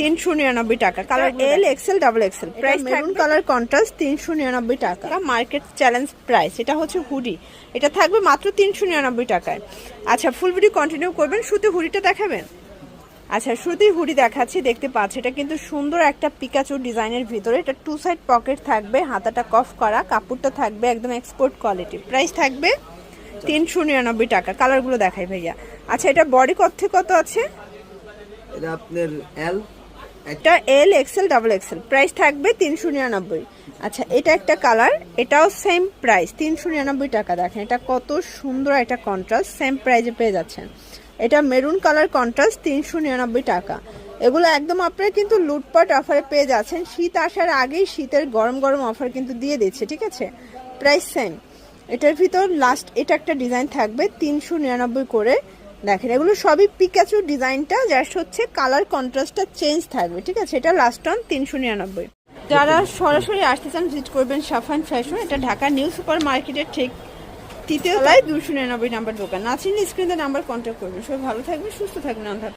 তিনশো নিরানব্বই টাকা। Colour L XL double XL price maroon colour contrast তিনশো নিরানব্বই টাকা। মার্কেট চ্যালেঞ্জ প্রাইস এটা হচ্ছে হুডি এটা থাকবে মাত্র তিনশো নিরানব্বই টাকায়। আচ্ছা ফুল ভিডিও কন্টিনিউ করবেন। শুধু হুডিটা দেখাবেন? আচ্ছা শুরুতেই হুডি দেখাচ্ছি দেখতে পাচ্ছি। এটা কিন্তু সুন্দর একটা পিকাচু ডিজাইনের ভিতরে। এটা টু সাইড পকেট থাকবে হাতাটা কফ করা কাপড়টা থাকবে একদম এক্সপোর্ট কোয়ালিটি প্রাইস থাকবে তিনশো নিরানব্বই টাকা। কালারগুলো দেখাই ভাইয়া। আচ্ছা এটা বডি কত থেকে কত আছে? এটা আপনার এল এটা L XL double XL price থাকবে তিনশো নিরানব্বই। আচ্ছা এটা একটা কালার এটাও সেম প্রাইস তিনশো নিরানব্বই টাকা। দেখেন, এটা কত সুন্দর একটা কন্ট্রাস্ট সেম প্রাইজে পেয়ে যাচ্ছেন। এটা মেরুন কালার কন্ট্রাস্ট তিনশো নিরানব্বই টাকা। এগুলো একদম আপনারা কিন্তু লুটপাট অফারে পেয়ে যাচ্ছেন। শীত আসার আগেই শীতের গরম গরম অফার কিন্তু দিয়ে দিচ্ছে, ঠিক আছে? প্রাইস সেম এটার ভিতর লাস্ট এটা একটা ডিজাইন থাকবে তিনশো নিরানব্বই করে। দেখেন, এগুলো সবই পিকাচু ডিজাইনটা জাস্ট হচ্ছে কালার কন্ট্রাস্টটা চেঞ্জ থাকবে, ঠিক আছে? এটা লাস্ট অন তিনশো নিরানব্বই। যারা সরাসরি আসতে চান ভিজিট করবেন সাফান ফ্যাশন এটা ঢাকা নিউ সুপার মার্কেটের ঠিক তৃতীয় তলায় দুশো নিরানব্বই নাম্বার দোকান। আছেন স্ক্রিনে নাম্বার কন্ট্যাক্ট করবেন। সবাই ভালো থাকবেন, সুস্থ থাকবেন অন্ধার